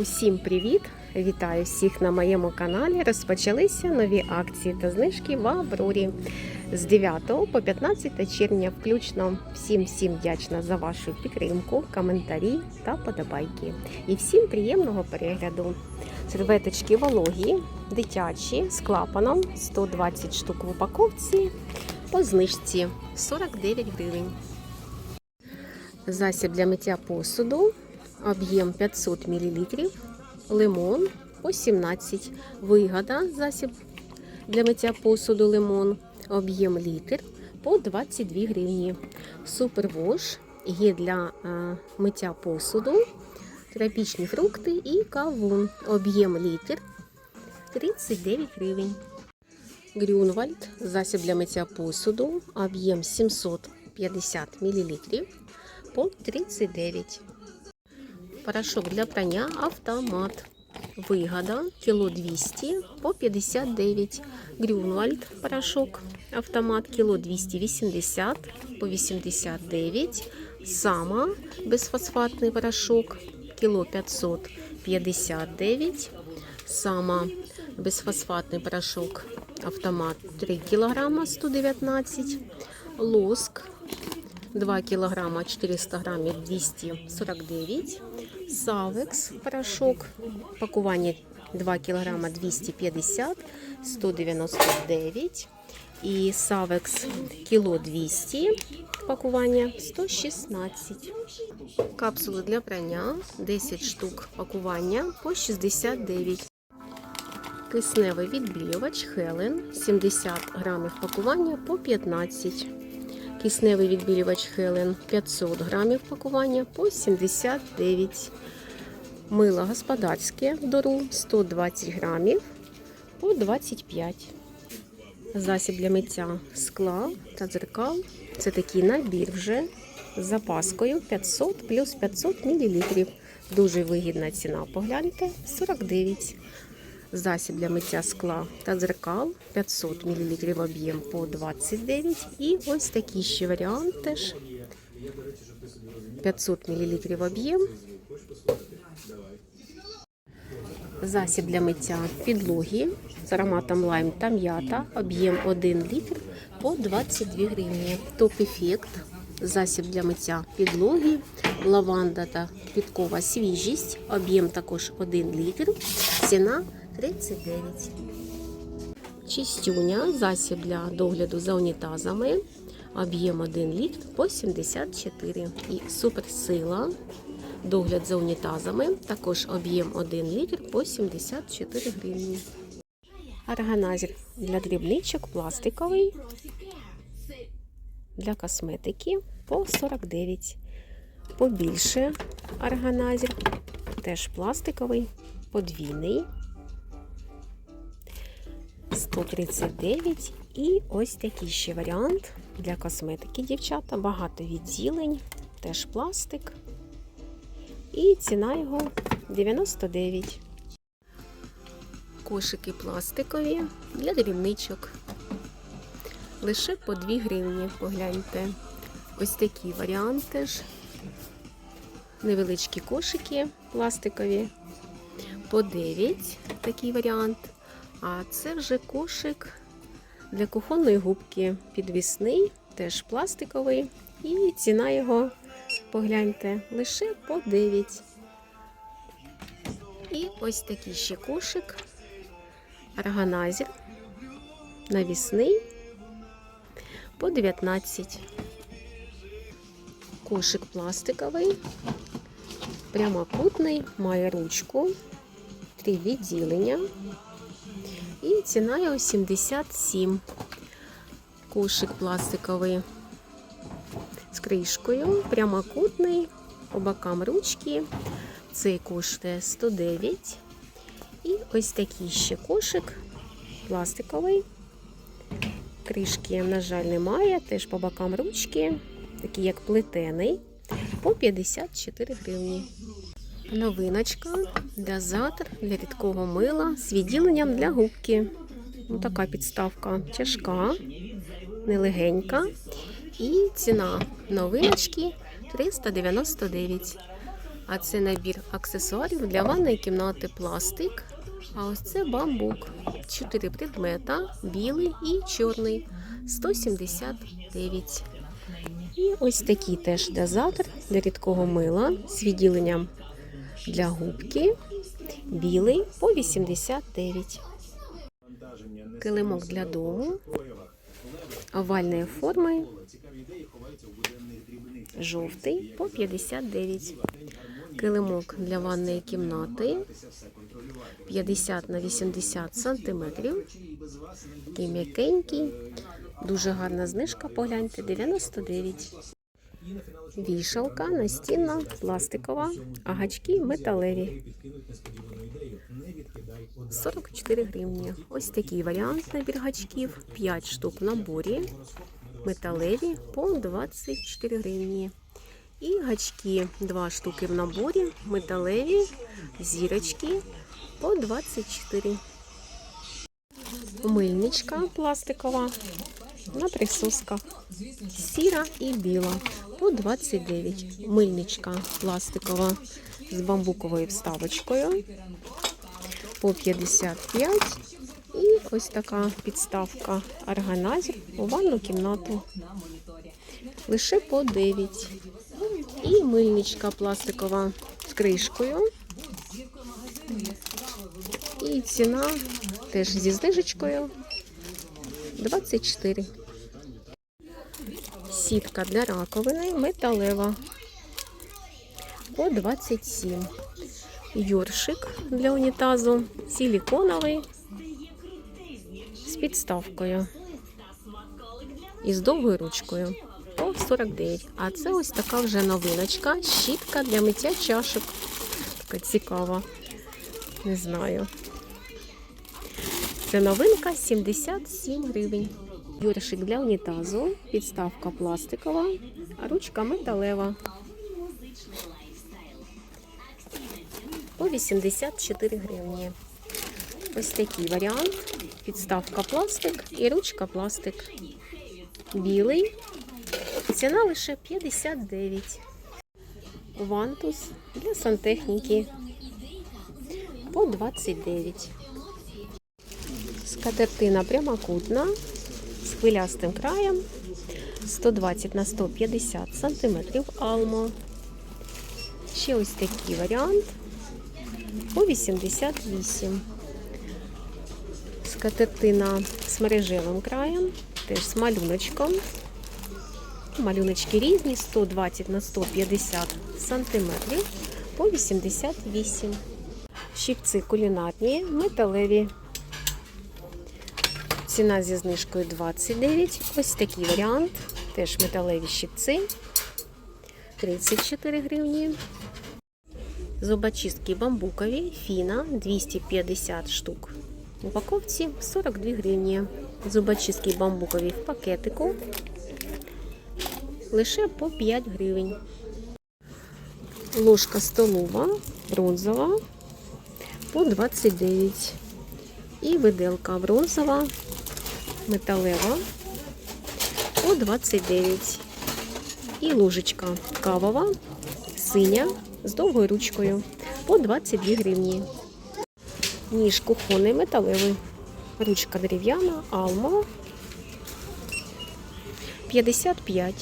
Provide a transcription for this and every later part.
Усім привіт! Вітаю всіх на моєму каналі. Розпочалися нові акції та знижки в Аврорі з 9 по 15 червня. Включно всім всім вдячна за вашу підтримку, коментарі та подобайки. І всім приємного перегляду. Серветочки вологі, дитячі з клапаном 120 штук в упаковці по знижці 49 гривень. Засіб для миття посуду об'єм 500 мл, лимон по 17. Вигода засіб для миття посуду лимон, об'єм літр по 22 гривні. Супервош є для е, миття посуду, тропічні фрукти і кавун. Об'єм літр 39 гривень. Грюнвальд засіб для миття посуду, об'єм 750 мл по 39. Порошок для прання автомат. Вигода кіло 200 по 59. Грюнвальд порошок автомат кіло 280 по 89. Сама безфосфатний порошок кіло 559. Сама безфосфатний порошок автомат 3 кг 119. Лоск 2 кг 400 грамів 249. Савекс порошок. Пакування 2 кг 250, 199. І Савекс кіло 200. Пакування 116. Капсули для прання 10 штук. Пакування по 69. Кисневий відбілювач Хелен 70 грамів пакування по 15. Кисневий відбілювач Хелен 500 грамів пакування по 79. Мило господарське дору 120 грамів по 25. Засіб для миття скла та дзеркал. Це такий набір вже з запаскою 500 плюс 500 мл. Дуже вигідна ціна. Погляньте 49. Засіб для миття скла та дзеркал 500 мл об'єм по 29. І ось такий ще варіант теж 500 мл об'єм. Засіб для миття підлоги з ароматом лайм та м'ята, об'єм 1 літр по 22 гривні. Топ-ефект, засіб для миття підлоги, лаванда та квіткова свіжість, об'єм також 1 літр, ціна 39. Чистюня, засіб для догляду за унітазами, об'єм 1 літр по 74. І суперсила, догляд за унітазами, також об'єм 1 літр по 74 гривні. Органайзер для дрібничок пластиковий, для косметики по 49. Побільше органайзер, теж пластиковий, подвійний. 139 і ось такий ще варіант для косметики, дівчата. Багато відділень, теж пластик. І ціна його 99. Кошики пластикові для дрібничок. Лише по 2 гривні, погляньте. Ось такий варіант теж. Невеличкі кошики пластикові. По 9 такий варіант. А це вже кошик для кухонної губки підвісний, теж пластиковий. І ціна його, погляньте, лише по 9. І ось такий ще кошик. Органайзер навісний по 19. Кошик пластиковий, прямокутний, має ручку, три відділення. І ціна його 77. Кошик пластиковий з кришкою, прямокутний, по бокам ручки. Цей коштує 109. І ось такий ще кошик пластиковий. Кришки, на жаль, немає, теж по бокам ручки, такий як плетений, по 54 гривні. Новиночка, дозатор для рідкого мила з відділенням для губки. Ось така підставка тяжка, нелегенька. І ціна новиночки 399. А це набір аксесуарів для ванної кімнати пластик. А ось це бамбук. Чотири предмета: білий і чорний. 179. І ось такий теж дозатор для рідкого мила з відділенням для губки. Білий по 89. Килимок для дому овальної форми. Жовтий по 59. Килимок для ванної кімнати 50 на 80 сантиметрів. Такий м'якенький. Дуже гарна знижка, погляньте, 99. Вішалка настінна, пластикова, а гачки металеві. 44 гривні. Ось такий варіант набір гачків. 5 штук в наборі. Металеві по 24 гривні. І гачки 2 штуки в наборі. Металеві, зірочки по 24. Мильничка пластикова на присосках. Сіра і біла по 29. Мильничка пластикова з бамбуковою вставочкою по 55. І ось така підставка органайзер у ванну кімнату. Лише по 9. І мильничка пластикова з кришкою. І ціна теж зі знижечкою 24. Сітка для раковини металева по 27. Йоршик для унітазу силіконовий з підставкою і з довгою ручкою по 49. А це ось така вже новиночка, щітка для миття чашок. Така цікава. Не знаю. Це новинка 77 гривень. Йоршик для унітазу, підставка пластикова, ручка металева. По 84 гривні. Ось такий варіант. Підставка пластик і ручка пластик. Білий. Ціна лише 59. Вантус для сантехніки по 29. Скатертина прямокутна хвилястим краєм 120 на 150 сантиметрів алмо. Ще ось такий варіант по 88. Скатертина з мережевим краєм, теж з малюночком. Малюночки різні 120 на 150 сантиметрів по 88. Щипці кулінарні, металеві. Ціна зі знижкою 29. Ось такий варіант. Теж металеві щипці. 34 гривні. Зубочистки бамбукові, фіна 250 штук. В упаковці 42 гривні. Зубочистки бамбукові в пакетику. Лише по 5 гривень. Ложка столова, бронзова по 29. І виделка бронзова, металева по 29. І ложечка кавова, синя з довгою ручкою по 22 гривні. Ніж кухонний металевий. Ручка дерев'яна, алма 55.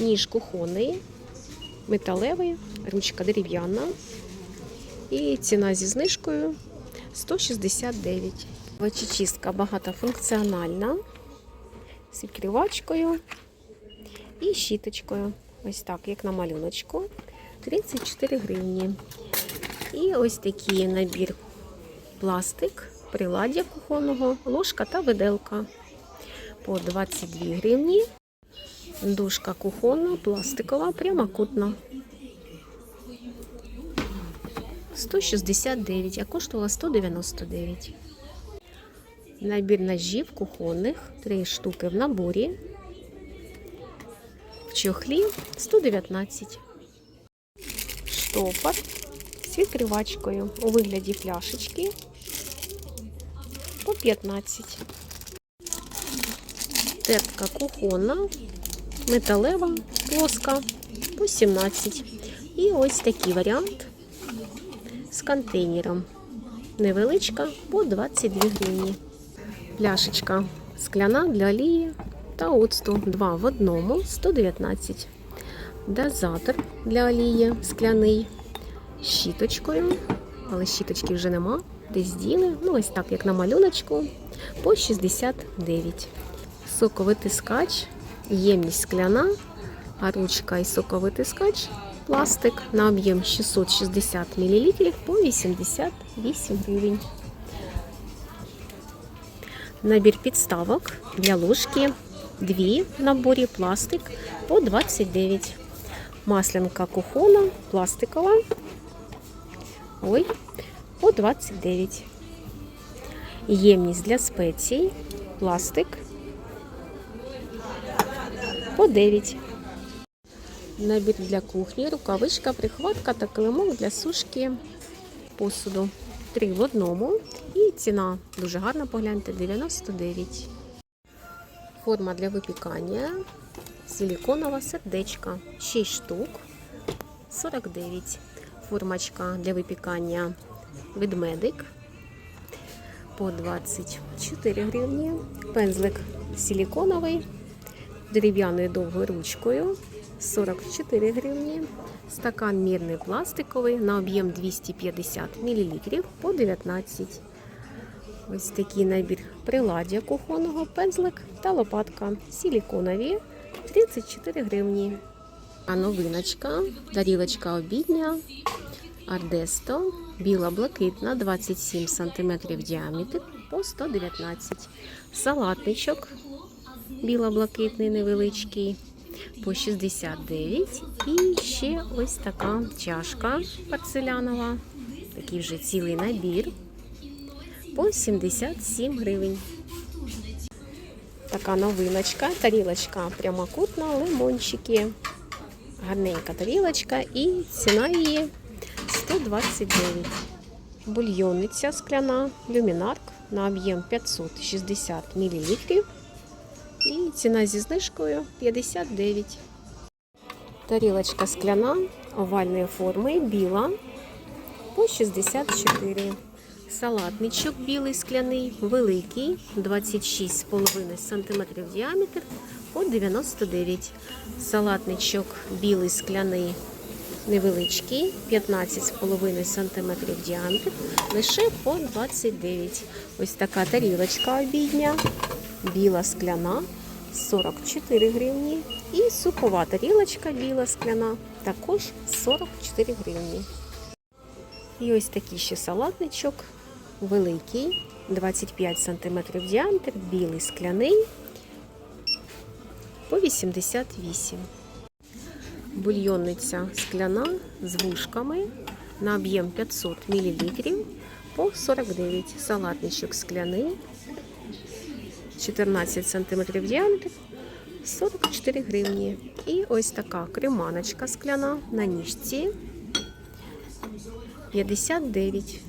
Ніж кухонний, металевий, ручка дерев'яна. І ціна зі знижкою 169. Вачечистка багатофункціональна з відкривачкою і щіточкою. Ось так, як на малюночку. 34 гривні. І ось такий набір пластик, приладдя кухонного, ложка та виделка по 22 гривні. Дужка кухонна, пластикова, прямокутна. 169, а коштувала 199. Набір ножів кухонних, 3 штуки в наборі. В чохлі 119. Штопор з відкривачкою у вигляді пляшечки по 15. Тертка кухонна, металева, плоска по 17. І ось такий варіант з контейнером. Невеличка по 22 гривні. Пляшечка скляна для олії та оцту 2 в одному 119. Дозатор для олії скляний щіточкою, але щіточки вже нема. Десь діли. Ну, ось так, як на малюночку, по 69. Соковитискач, ємність скляна, а ручка і соковитискач пластик на об'єм 660 мл по 88 гривень. Набір підставок для ложки. Дві в наборі пластик по 29. Маслянка кухона пластикова. Ой, по 29. Ємність для спецій. Пластик по 9. Набір для кухні, рукавичка, прихватка та килимок для сушки посуду. Три в одному. І ціна дуже гарна, погляньте, 99. Форма для випікання. Силіконова сердечка. 6 штук. 49. Формочка для випікання ведмедик по 24 гривні. Пензлик силіконовий дерев'яною довгою ручкою 44 гривні. Стакан мірний пластиковий на об'єм 250 мл по 19. Ось такий набір приладдя кухонного, пензлик та лопатка. Силіконові 34 гривні. А новиночка, тарілочка обідня, Ардесто, біла блакитна, 27 см діаметр по 119 Салатничок біло-блакитний невеличкий по 69. І ще ось така чашка порцелянова. Такий вже цілий набір по 77 гривень. Така новиночка, тарілочка прямокутна, лимончики. Гарненька тарілочка і ціна її 129. Бульйонниця скляна, люмінарк на об'єм 560 мл. І ціна зі знижкою 59. Тарілочка скляна овальної форми, біла по 64. Салатничок білий скляний, великий, 26,5 см діаметр по 99. Салатничок білий скляний, невеличкий, 15,5 см діаметр, лише по 29. Ось така тарілочка обідня, біла скляна, 44 гривні. І супова тарілочка біла скляна, також 44 гривні. І ось такий ще салатничок, великий, 25 см діаметр, білий скляний по 88. Бульйонниця скляна з вушками на об'єм 500 мл по 49. Салатничок скляний, 14 см діаметр, 44 гривні. І ось така креманочка скляна на ніжці 59.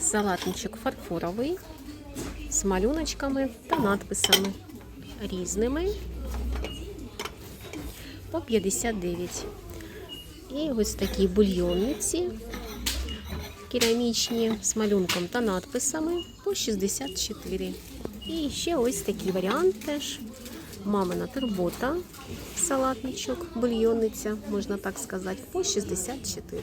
Салатничок фарфоровий з малюночками та надписами різними по 59. І ось такі бульйонниці керамічні з малюнком та надписами по 64. І ще ось такий варіант теж. Мамина турбота, салатничок, бульйонниця, можна так сказати, по 64.